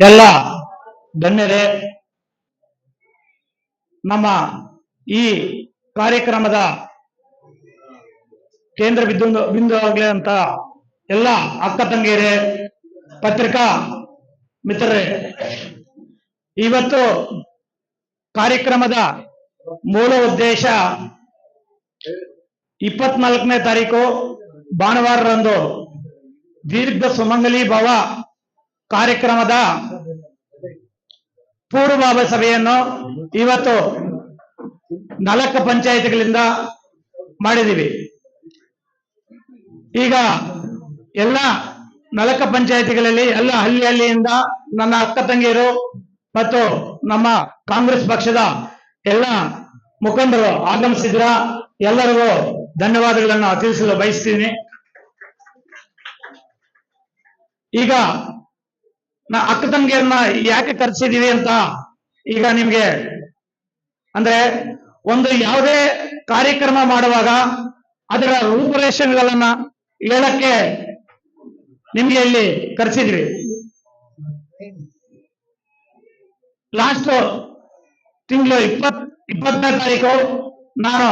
ಎಲ್ಲ ಧನ್ಯರೇ ನಮ್ಮ ಈ ಕಾರ್ಯಕ್ರಮದ ಕೇಂದ್ರ ಬಿಂದು ಬಿಂದು ಆಗ್ಲಿ ಅಂತ ಎಲ್ಲ ಅಕ್ಕ ತಂಗಿಯರೇ, ಪತ್ರಿಕಾ ಮಿತ್ರರೇ, ಇವತ್ತು ಕಾರ್ಯಕ್ರಮದ ಮೂಲ ಉದ್ದೇಶ ಇಪ್ಪತ್ನಾಲ್ಕನೇ ತಾರೀಕು ಭಾನುವಾರರಂದು ದೀರ್ಘ ಸುಮಂಗಲಿ ಭವ ಕಾರ್ಯಕ್ರಮದ ಪೂರ್ವಭಾವ ಸಭೆಯನ್ನು ಇವತ್ತು ನಾಲ್ಕು ಪಂಚಾಯತ್ಗಳಿಂದ ಮಾಡಿದೀವಿ ಈಗ ಎಲ್ಲ ನಾಲ್ಕು ಪಂಚಾಯತಿಗಳಲ್ಲಿ, ಎಲ್ಲ ಹಳ್ಳಿ ಹಳ್ಳಿಯಿಂದ ನನ್ನ ಅಕ್ಕ ತಂಗಿಯರು ಮತ್ತು ನಮ್ಮ ಕಾಂಗ್ರೆಸ್ ಪಕ್ಷದ ಎಲ್ಲ ಮುಖಂಡರು ಆಗಮಿಸಿದ್ರ ಎಲ್ಲರಿಗೂ ಧನ್ಯವಾದಗಳನ್ನು ತಿಳಿಸಲು ಬಯಸ್ತೀನಿ. ಈಗ ನಾ ಅಕ್ಕ ತಂಗಿಯನ್ನ ಯಾಕೆ ಕರೆಸಿದೀವಿ ಅಂತ ಈಗ ನಿಮ್ಗೆ ಅಂದ್ರೆ ಒಂದು ಯಾವುದೇ ಕಾರ್ಯಕ್ರಮ ಮಾಡುವಾಗ ಅದರ ರೂಪುರೇಷೆಗಳನ್ನ ಹೇಳಕ್ಕೆ ನಿಮ್ಗೆ ಇಲ್ಲಿ ಕರೆಸಿದ್ವಿ. ಲಾಸ್ಟ್ ತಿಂಗಳು ಇಪ್ಪತ್, ಇಪ್ಪತ್ತನೇ ತಾರೀಕು ನಾನು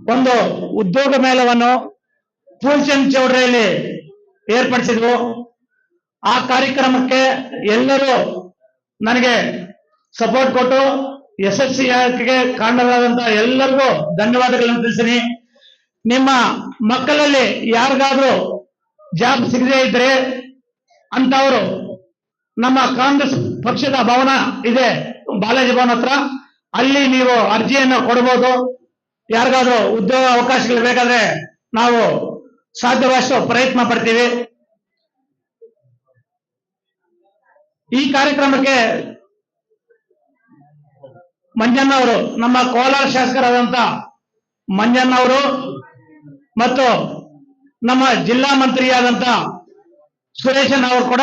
ಒಂದು ಉದ್ಯೋಗ ಮೇಳವನ್ನು ಫೂಲ್ಚಂದ್ ಚೌಡ್ರಿಯಲ್ಲಿ ಏರ್ಪಡಿಸಿದ್ವು. ಆ ಕಾರ್ಯಕ್ರಮಕ್ಕೆ ಎಲ್ಲರೂ ನನಗೆ ಸಪೋರ್ಟ್ ಕೊಟ್ಟು ಯಶಸ್ವಿಯಾಗಿಗೆ ಕಾರಣರಾದಂತಹ ಎಲ್ಲರಿಗೂ ಧನ್ಯವಾದಗಳನ್ನು ತಿಳಿಸಿನಿ ನಿಮ್ಮ ಮಕ್ಕಳಲ್ಲಿ ಯಾರಿಗಾದ್ರೂ ಜಾಬ್ ಸಿಗದೇ ಇದ್ರೆ ಅಂತವರು ನಮ್ಮ ಕಾಂಗ್ರೆಸ್ ಪಕ್ಷದ ಭವನ ಇದೆ, ಬಾಲಾಜಿ ಭವನ ಹತ್ರ. ಅಲ್ಲಿ ನೀವು ಅರ್ಜಿಯನ್ನು ಕೊಡಬಹುದು ಯಾರಿಗಾದ್ರೂ ಉದ್ಯೋಗ ಅವಕಾಶಗಳು ಬೇಕಾದ್ರೆ ನಾವು ಸಾಧ್ಯವಾದಷ್ಟು ಪ್ರಯತ್ನ ಪಡ್ತೀವಿ. ಈ ಕಾರ್ಯಕ್ರಮಕ್ಕೆ ಮಂಜಣ್ಣ ಅವರು, ನಮ್ಮ ಕೋಲಾರ ಶಾಸಕರಾದಂತ ಮಂಜಣ್ಣ ಅವರು ಮತ್ತು ನಮ್ಮ ಜಿಲ್ಲಾ ಮಂತ್ರಿಯಾದಂತ ಸುರೇಶನ್ ಅವರು ಕೂಡ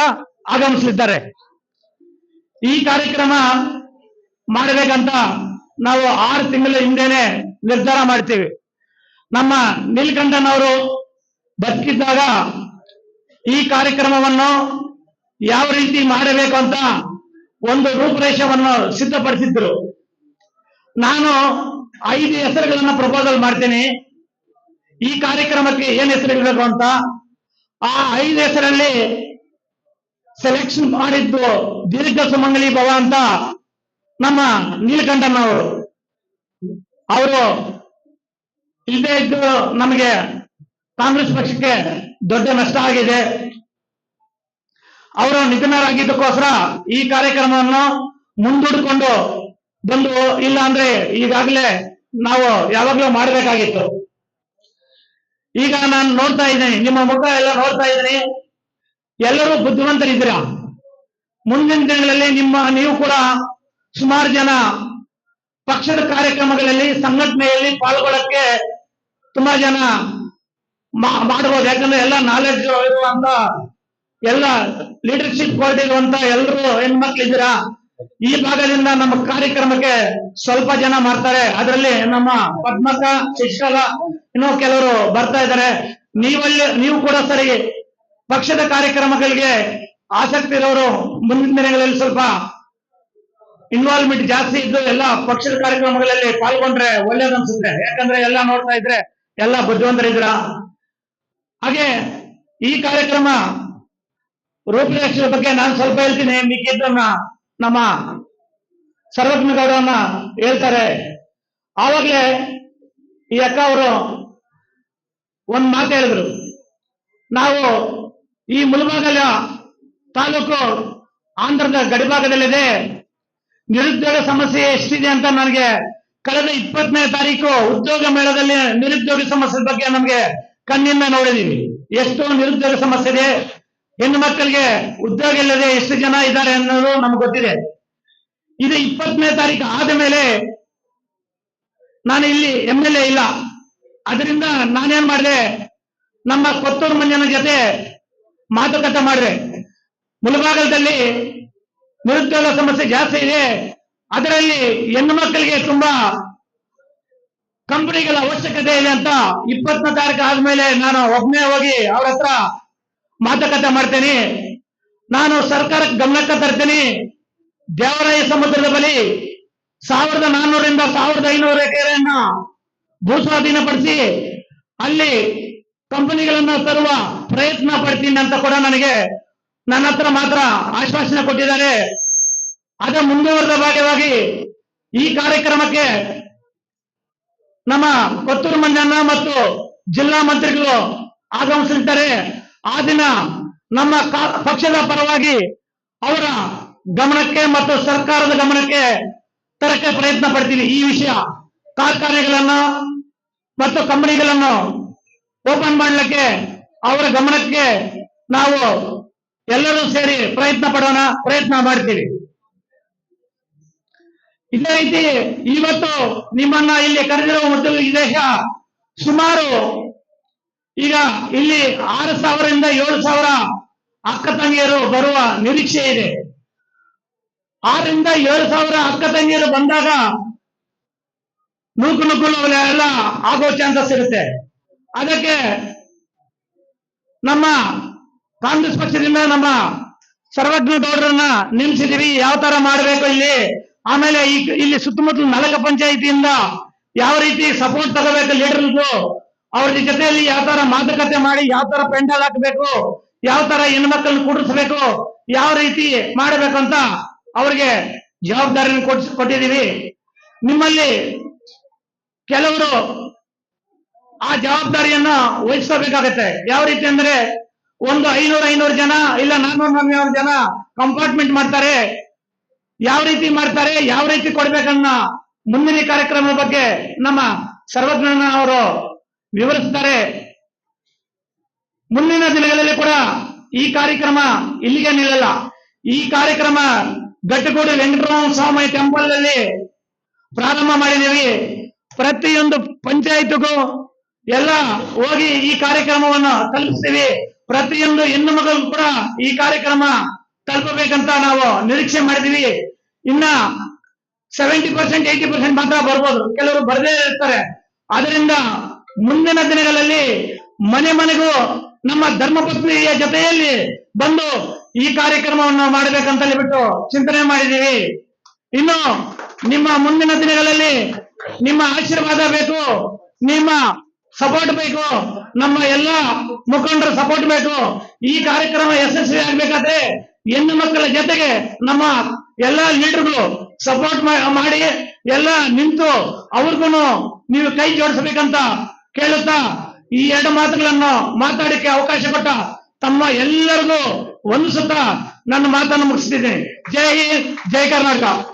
ಆಗಮಿಸಲಿದ್ದಾರೆ. ಈ ಕಾರ್ಯಕ್ರಮ ಮಾಡಬೇಕಂತ ನಾವು ಆರು ತಿಂಗಳ ಹಿಂದೆನೆ ನಿರ್ಧಾರ ಮಾಡ್ತೀವಿ. ನಮ್ಮ ನೀಲ್ಕಂಠನ್ ಅವರು ಬದುಕಿದ್ದಾಗ ಈ ಕಾರ್ಯಕ್ರಮವನ್ನು ಯಾವ ರೀತಿ ಮಾಡಬೇಕು ಅಂತ ಒಂದು ರೂಪುರೇಷವನ್ನು ಸಿದ್ಧಪಡಿಸಿದ್ರು. ನಾನು ಐದು ಹೆಸರುಗಳನ್ನ ಪ್ರಪೋಸಲ್ ಮಾಡ್ತೀನಿ. ಈ ಕಾರ್ಯಕ್ರಮಕ್ಕೆ ಏನ್ ಹೆಸರಿಡಬೇಕು ಅಂತ? ಆ ಐದು ಹೆಸರಲ್ಲಿ ಸೆಲೆಕ್ಷನ್ ಮಾಡಿದ್ದು ದೀರ್ಘ ಸುಮಂಗಲಿ ಭವ ಅಂತ ನಮ್ಮ ನೀಲಕಂಠನ್ ಅವರು ಅವರು ಇಲ್ಲದೆ ಇದ್ದು ನಮಗೆ ಕಾಂಗ್ರೆಸ್ ಪಕ್ಷಕ್ಕೆ ದೊಡ್ಡ ನಷ್ಟ ಆಗಿದೆ. ಅವರು ನಿಧನರಾಗಿದ್ದಕ್ಕೋಸ್ಕರ ಈ ಕಾರ್ಯಕ್ರಮವನ್ನು ಮುಂದೂಡಿಕೊಂಡು ಬಂದು ಇಲ್ಲ ಅಂದ್ರೆ ಈಗಾಗಲೇ ನಾವು ಯಾವಾಗ್ಲೂ ಮಾಡಬೇಕಾಗಿತ್ತು. ಈಗ ನಾನು ನೋಡ್ತಾ ಇದ್ದೀನಿ, ನಿಮ್ಮ ಮುಖ ಎಲ್ಲ ನೋಡ್ತಾ ಇದ್ದೀನಿ. ಎಲ್ಲರೂ ಬುದ್ಧಿವಂತರಿದ್ದೀರಾ? ಮುಂದಿನ ದಿನಗಳಲ್ಲಿ ನಿಮ್ಮ ನೀವು ಕೂಡ ಸುಮಾರು ಜನ ಪಕ್ಷದ ಕಾರ್ಯಕ್ರಮಗಳಲ್ಲಿ, ಸಂಘಟನೆಯಲ್ಲಿ ಪಾಲ್ಗೊಳ್ಳಕ್ಕೆ ತುಂಬಾ ಜನ ಮಾಡಬಹುದು ಯಾಕಂದ್ರೆ ಎಲ್ಲ ನಾಲೆಡ್ಜ್ ಇರುವಂತ ಎಲ್ಲ ಲೀಡರ್ಶಿಪ್ ಇರುವಂತ ಎಲ್ಲರೂ ಹೆಣ್ಮಕ್ಳಿದ್ದೀರಾ ಈ ಭಾಗದಿಂದ ನಮ್ಮ ಕಾರ್ಯಕ್ರಮಕ್ಕೆ ಸ್ವಲ್ಪ ಜನ ಮಾಡ್ತಾರೆ. ಅದರಲ್ಲಿ ನಮ್ಮ ಪದ್ಮಕ, ಶಿಕ್ಷಕ ಇನ್ನೂ ಕೆಲವರು ಬರ್ತಾ ಇದ್ದಾರೆ. ನೀವಲ್ಲಿ, ನೀವು ಕೂಡ ಸರಿ. ಪಕ್ಷದ ಕಾರ್ಯಕ್ರಮಗಳಿಗೆ ಆಸಕ್ತಿ ಇರೋರು ಮುಂದಿನ ದಿನಗಳಲ್ಲಿ ಸ್ವಲ್ಪ ಇನ್ವಾಲ್ವ್ಮೆಂಟ್ ಜಾಸ್ತಿ ಇದ್ದು ಎಲ್ಲ ಪಕ್ಷದ ಕಾರ್ಯಕ್ರಮಗಳಲ್ಲಿ ಪಾಲ್ಗೊಂಡ್ರೆ ಒಳ್ಳೇದನ್ಸುತ್ತೆ. ಯಾಕಂದ್ರೆ ಎಲ್ಲ ನೋಡ್ತಾ ಇದ್ರೆ ಎಲ್ಲ ಬುದ್ಧಿವಂತರಿದ್ದೀರಾ? ಹಾಗೆ ಈ ಕಾರ್ಯಕ್ರಮ ರೂಪರೇಷೆ ಬಗ್ಗೆ ನಾನು ಸ್ವಲ್ಪ ಹೇಳ್ತೀನಿ. ಮಿಕ್ಕಿದ್ದನ್ನ ನಮ್ಮ ಸರ್ವಜ್ಞ ಗೌಡವನ್ನ ಹೇಳ್ತಾರೆ. ಆವಾಗಲೇ ಈ ಅಕ್ಕ ಅವರು ಒಂದ್ ಮಾತು ಹೇಳಿದ್ರು. ನಾವು ಈ ಮುಳಬಾಗಲ ತಾಲೂಕು ಆಂಧ್ರದ ಗಡಿಭಾಗದಲ್ಲಿದೆ. ನಿರುದ್ಯೋಗ ಸಮಸ್ಯೆ ಎಷ್ಟಿದೆ ಅಂತ ನನಗೆ ಕಳೆದ ಇಪ್ಪತ್ತನೇ ತಾರೀಕು ಉದ್ಯೋಗ ಮೇಳದಲ್ಲಿ ನಿರುದ್ಯೋಗ ಸಮಸ್ಯೆ ಬಗ್ಗೆ ನಮಗೆ ಕಣ್ಣಿಂದ ನೋಡಿದೀವಿ. ಎಷ್ಟೋ ನಿರುದ್ಯೋಗ ಸಮಸ್ಯೆ ಇದೆ. ಹೆಣ್ಣು ಮಕ್ಕಳಿಗೆ ಉದ್ಯೋಗ ಇಲ್ಲದೆ ಎಷ್ಟು ಜನ ಇದ್ದಾರೆ ಅನ್ನೋದು ನಮ್ಗೆ ಗೊತ್ತಿದೆ. ಇದು ಇಪ್ಪತ್ತನೇ ತಾರೀಕು ಆದ ಮೇಲೆ ನಾನು ಇಲ್ಲಿ ಎಂ ಎಲ್ ಎ ಇಲ್ಲ. ಅದರಿಂದ ನಾನೇನ್ ಮಾಡಿದೆ, ನಮ್ಮ ಕೊತ್ತೂರು ಮಂಜನ ಜೊತೆ ಮಾತುಕತೆ ಮಾಡಿದೆ. ಮುಳಬಾಗಲದಲ್ಲಿ ನಿರುದ್ಯೋಗ ಸಮಸ್ಯೆ ಜಾಸ್ತಿ ಇದೆ. ಅದರಲ್ಲಿ ಹೆಣ್ಣು ಮಕ್ಕಳಿಗೆ ತುಂಬಾ ಕಂಪನಿಗಳ ಅವಶ್ಯಕತೆ ಇದೆ ಅಂತ ಇಪ್ಪತ್ತನೇ ತಾರೀಕು ಆದ್ಮೇಲೆ ನಾನು ಒಬ್ಬನೇ ಹೋಗಿ ಅವ್ರ ಹತ್ರ ಮಾತುಕತೆ ಮಾಡ್ತೇನೆ. ನಾನು ಸರ್ಕಾರಕ್ಕೆ ಗಮನಕ್ಕೆ ತರ್ತೇನೆ. ದೇವರಾಯ ಸಮುದ್ರದ ಬಳಿ ಸಾವಿರದ ನಾನ್ನೂರಿಂದ ಸಾವಿರದ ಐನೂರು ಎಕರೆಯನ್ನ ಭೂಸ್ವಾಧೀನಪಡಿಸಿ ಅಲ್ಲಿ ಕಂಪನಿಗಳನ್ನ ತರುವ ಪ್ರಯತ್ನ ಪಡ್ತೀನಿ ಅಂತ ಕೂಡ ನನಗೆ ನನ್ನ ಹತ್ರ ಮಾತ್ರ ಆಶ್ವಾಸನೆ ಕೊಟ್ಟಿದ್ದಾರೆ. ಅದ ಮುಂದುವರೆದ ಭಾಗವಾಗಿ ಈ ಕಾರ್ಯಕ್ರಮಕ್ಕೆ ನಮ್ಮ ಕೊತ್ತೂರು ಮಂಜಣ್ಣ ಮತ್ತು ಜಿಲ್ಲಾ ಮಂತ್ರಿಗಳು ಆಗಮಿಸಿದ್ದಾರೆ ಆ ದಿನ ನಮ್ಮ ಪಕ್ಷದ ಪರವಾಗಿ ಅವರ ಗಮನಕ್ಕೆ ಮತ್ತು ಸರ್ಕಾರದ ಗಮನಕ್ಕೆ ತರಕ್ಕೆ ಪ್ರಯತ್ನ ಪಡ್ತೀವಿ ಈ ವಿಷಯ ಕಾರ್ಖಾನೆಗಳನ್ನು ಮತ್ತು ಕಂಪನಿಗಳನ್ನು ಓಪನ್ ಮಾಡಲಿಕ್ಕೆ ಅವರ ಗಮನಕ್ಕೆ ನಾವು ಎಲ್ಲರೂ ಸೇರಿ ಪ್ರಯತ್ನ ಪಡೋಣ, ಪ್ರಯತ್ನ ಮಾಡ್ತೀವಿ. ಇದೇ ರೀತಿ ಇವತ್ತು ನಿಮ್ಮನ್ನ ಇಲ್ಲಿ ಕರೆದಿರುವ ಮೊದಲು ಈ ದೇಶ ಸುಮಾರು ಈಗ ಇಲ್ಲಿ ಆರು ಸಾವಿರದಿಂದ ಏಳು ಸಾವಿರ ಅಕ್ಕ ತಂಗಿಯರು ಬರುವ ನಿರೀಕ್ಷೆ ಇದೆ. ಆರರಿಂದ ಏಳು ಸಾವಿರ ಅಕ್ಕ ತಂಗಿಯರು ಬಂದಾಗ ನೂಕು ನುಗ್ಗಲು ಎಲ್ಲ ಆಗೋ ಚಾನ್ಸಸ್ ಇರುತ್ತೆ. ಅದಕ್ಕೆ ನಮ್ಮ ಕಾಂಗ್ರೆಸ್ ಪಕ್ಷದಿಂದ ನಮ್ಮ ಸರ್ವಜ್ಞ ಗೌಡರನ್ನ ನೇಮಿಸಿದೀವಿ ಯಾವ ತರ ಮಾಡಬೇಕು ಇಲ್ಲಿ? ಆಮೇಲೆ ಈ ಇಲ್ಲಿ ಸುತ್ತಮುತ್ತಲ ನಲಕ ಪಂಚಾಯಿತಿಯಿಂದ ಯಾವ ರೀತಿ ಸಪೋರ್ಟ್ ತಗೋಬೇಕು ಲೀಡರ್ಗೂ ಅವ್ರ ಜೊತೆಯಲ್ಲಿ ಯಾವ ತರ ಮಾತುಕತೆ ಮಾಡಿ ಯಾವ ತರ ಪೆಂಡಲ್ ಹಾಕಬೇಕು, ಯಾವ ತರ ಹೆಣ್ಮಕ್ಳನ್ನ ಕೂಡಿಸ್ಬೇಕು, ಯಾವ ರೀತಿ ಮಾಡಬೇಕು ಅಂತ ಅವ್ರಿಗೆ ಜವಾಬ್ದಾರಿಯನ್ನು ಕೊಡ್ಸ್, ಕೊಟ್ಟಿದ್ದೀವಿ. ನಿಮ್ಮಲ್ಲಿ ಕೆಲವರು ಆ ಜವಾಬ್ದಾರಿಯನ್ನ ವಹಿಸ್ಕೋಬೇಕಾಗತ್ತೆ. ಯಾವ ರೀತಿ ಅಂದ್ರೆ ಒಂದು ಐನೂರ, ಐನೂರು ಜನ ಇಲ್ಲ ನಾನ್ನೂರು ನಾನ್ನೂರು ಜನ ಕಂಪಾರ್ಟ್ಮೆಂಟ್ ಮಾಡ್ತಾರೆ. ಯಾವ ರೀತಿ ಮಾಡ್ತಾರೆ, ಯಾವ ರೀತಿ ಕೊಡ್ಬೇಕನ್ನ ಮುಂದಿನ ಕಾರ್ಯಕ್ರಮದ ಬಗ್ಗೆ ನಮ್ಮ ಸರ್ವಜ್ಞನ ಅವರು ವಿವರಿಸ್ತಾರೆ ಮುಂದಿನ ದಿನಗಳಲ್ಲಿ ಕೂಡ ಈ ಕಾರ್ಯಕ್ರಮ ಇಲ್ಲಿಗೆ ನಿಲ್ಲಲ್ಲ. ಈ ಕಾರ್ಯಕ್ರಮ ಗಟ್ಟಗೋಡು ವೆಂಕಟರಮಣ ಸ್ವಾಮಿ ಟೆಂಪಲ್ನಲ್ಲಿ ಪ್ರಾರಂಭ ಮಾಡಿದ್ದೀವಿ. ಪ್ರತಿಯೊಂದು ಪಂಚಾಯತ್ಗೂ ಎಲ್ಲ ಹೋಗಿ ಈ ಕಾರ್ಯಕ್ರಮವನ್ನು ತಲುಪಿಸ್ತೀವಿ. ಪ್ರತಿಯೊಂದು ಹೆಣ್ಣು ಮಗಳು ಕೂಡ ಈ ಕಾರ್ಯಕ್ರಮ ತಲುಪಬೇಕಂತ ನಾವು ನಿರೀಕ್ಷೆ ಮಾಡಿದೀವಿ ಇನ್ನ ಸೆವೆಂಟಿ ಪರ್ಸೆಂಟ್ ಏಯ್ಟಿ ಪರ್ಸೆಂಟ್ ಮಾತ್ರ ಬರ್ಬೋದು. ಕೆಲವರು ಬರದೇ ಇರ್ತಾರೆ. ಅದರಿಂದ ಮುಂದಿನ ದಿನಗಳಲ್ಲಿ ಮನೆ ಮನೆಗೂ ನಮ್ಮ ಧರ್ಮಪತ್ನಿಯ ಜೊತೆಯಲ್ಲಿ ಬಂದು ಈ ಕಾರ್ಯಕ್ರಮವನ್ನು ಮಾಡಬೇಕಂತ ಬಿಟ್ಟು ಚಿಂತನೆ ಮಾಡಿದ್ದೀವಿ. ಇನ್ನು ನಿಮ್ಮ ಮುಂದಿನ ದಿನಗಳಲ್ಲಿ ನಿಮ್ಮ ಆಶೀರ್ವಾದ ಬೇಕು, ನಿಮ್ಮ ಸಪೋರ್ಟ್ ಬೇಕು, ನಮ್ಮ ಎಲ್ಲ ಮುಖಂಡರ ಸಪೋರ್ಟ್ ಬೇಕು. ಈ ಕಾರ್ಯಕ್ರಮ ಯಶಸ್ವಿ ಆಗ್ಬೇಕಾದ್ರೆ ಹೆಣ್ಣು ಮಕ್ಕಳ ಜೊತೆಗೆ ನಮ್ಮ ಎಲ್ಲ ಲೀಡರ್ಗಳು ಸಪೋರ್ಟ್ ಮಾಡಿ ಎಲ್ಲ ನಿಂತು ಅವ್ರಿಗೂ ನೀವು ಕೈ ಜೋಡಿಸಬೇಕಂತ ಕೇಳುತ್ತಾ ಈ ಎರಡು ಮಾತುಗಳನ್ನು ಮಾತಾಡಕ್ಕೆ ಅವಕಾಶ ಕೊಟ್ಟ ತಮ್ಮ ಎಲ್ಲರಿಗೂ ಒಂದು ನನ್ನ ಮಾತನ್ನು ಮುಗಿಸ್ತಿದ್ದೇನೆ. ಜೈ ಜೈ ಕರ್ನಾಟಕ.